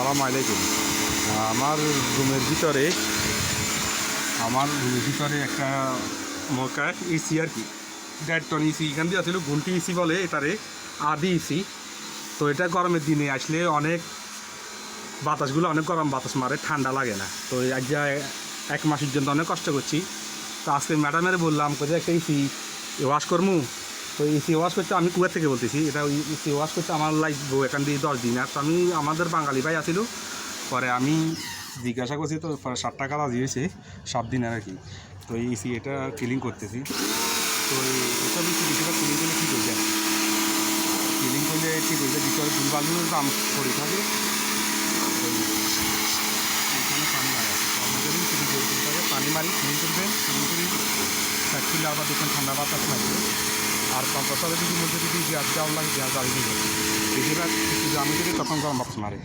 আসসালামু আলাইকুম। আমার রুমের ভিতরে, আমার রুমের ভিতরে একটা মকা এসি আর কি। দেড় টন ইসি এখান দিয়ে আসলে ঘুন্টি ইসি বলে, এটারে আদি ইসি তো এটা গরমের দিনে আসলে অনেক বাতাসগুলো, অনেক গরম বাতাস মারে, ঠান্ডা লাগে না। তো আজ যা এক মাসের জন্য অনেক কষ্ট করছি। তো আজকে ম্যাডামের বললাম কোথায় একটা ইসি ওয়াশ করমু? তো ইসি ওয়াশ করতে আমি কুয়ার থেকে বলতেছি। এটা ইসি ওয়াশ করতে আমার লাগবো এখান দিয়ে দশ দিন। আর তো আমি, আমাদের বাঙালি ভাই আছিল, পরে আমি জিজ্ঞাসা করছি তো পরে ষাট টাকা রাজি হয়েছে? সাত দিন আর কি। তো এই ইসি এটা ক্লিন করতেছি। তো এসব ইসি বেশিরভাগ ক্লিন করলে কী করবে ক্লিন করলে ঠিক হয়ে যায় ভিতরে দুলবালুর দাম পড়ে থাকে। এখানে পানি পানি মারি ক্লিন করবেন ক্লিন করে। করলে আবার দেখবেন ঠান্ডা বাতাস লাগবে। আর কম্পাসারে যদি মধ্যে যদি গ্যাস দেওয়া লাগে গ্যাস জ্বালিয়ে দিবে বেশিরভাগ কিছু জামি দিলে তখন গরম বাতাস মারে।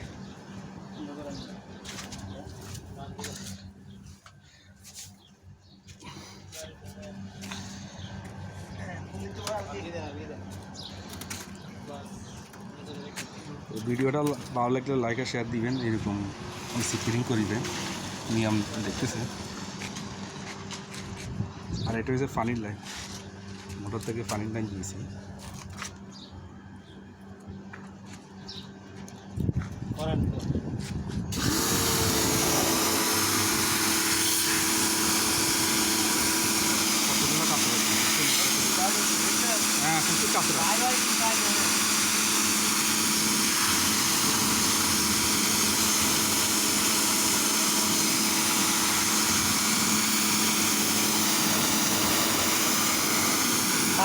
ভিডিওটা ভালো লাগলে লাইক আর শেয়ার দিবেন, এরকম সিকিরিং করিবেন, নিয়ম দেখতেছে। আর এটা হচ্ছে ফানির লাইন থেকে পানির লাইন দিয়েছি হ্যাঁ প্রচুর কাঁচরা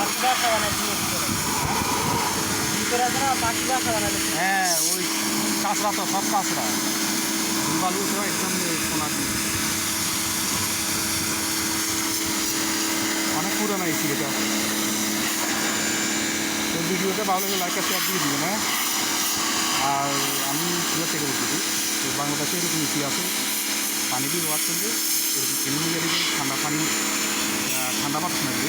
পাখি বাসা বানাইছিল ভিতরে না পাখি বাসা হ্যাঁ ওই কাঁচরা তো, সব কাঁচরা। বালু একদম সোনা অনেক পুরোনো এসি এটা তো ভিডিওটা ভালো লাগলে লাইক শেয়ার দিয়ে দিবেন হ্যাঁ? আর আমি ইয়ে থেকে বলতেছি তো বাংলাদেশে এরকম ইসি আছে। পানি দিয়ে ওয়াশ করলে এরকম নিয়ে ঠান্ডা পানি ঠান্ডা লাগবে